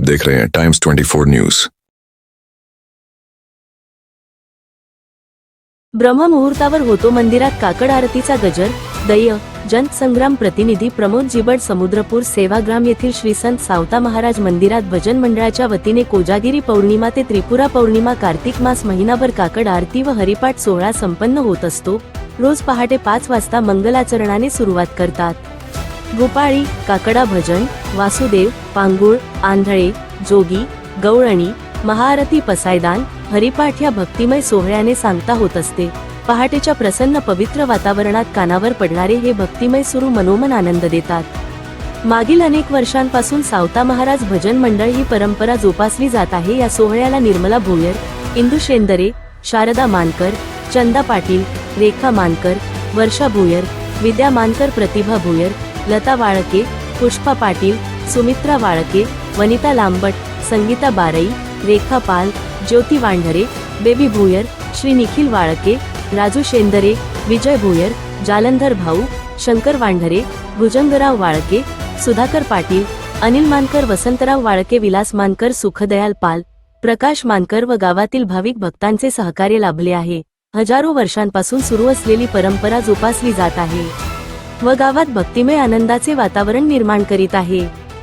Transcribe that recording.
देख रहे हैं टाइम्स 24 न्यूज ब्रह्ममुहूर्तावर होतो मंदिरात काकड आरतीचा गजर दय जनसंग्राम प्रतिनिधी प्रमोद जिबड समुद्रपूर सेवाग्राम येथील श्री संत सावता महाराज मंदिरात भजन मंडळाच्या वतीने कोजागिरी पौर्णिमा ते त्रिपुरा पौर्णिमा कार्तिक मास महिनाभर काकड आरती व हरिपाठ सोहळा संपन्न होत असतो. रोज पहाटे पाच वाजता मंगलाचरणाने सुरुवात करतात. गोपाळी काकडा भजन वासुदेव पांगुळ आंधळे जोगी गवळणी महाआरती पसायदान हरिपाठ या भक्तिमय सोहळ्याने सांगता होत असते. पहाटेच्या प्रसन्न पवित्र वातावरणात कानावर पडणारे हे भक्तिमय सुरू मनोमन आनंद देतात. मागील अनेक वर्षांपासून सावता महाराज भजन मंडळ ही परंपरा जोपासली जात आहे. या सोहळ्याला निर्मला भोयर इंदू शेंदरे शारदा मानकर चंदा पाटील रेखा मानकर वर्षा भोयर विद्या मानकर प्रतिभा भोयर लता वाळके पुष्पा पाटील सुमित्रा वाळके वनिता लांबट संगीता बारई रेखा पाल ज्योती वांढरे बेबी भुयर श्री निखिल वाळके राजू शेंदरे विजय भुयर जालंधर भाऊ शंकर वांढरे भुजंगराव वाळके सुधाकर पाटील अनिल मानकर वसंतराव वाळके विलास मानकर सुखदयाल पाल प्रकाश मानकर व गावातील भाविक भक्तांचे सहकार्य लाभले आहे. हजारो वर्षांपासून सुरू असलेली परंपरा जोपासली जात आहे. व गावात भक्तिमय आनंदाचे वातावरण निर्माण करीत आहे.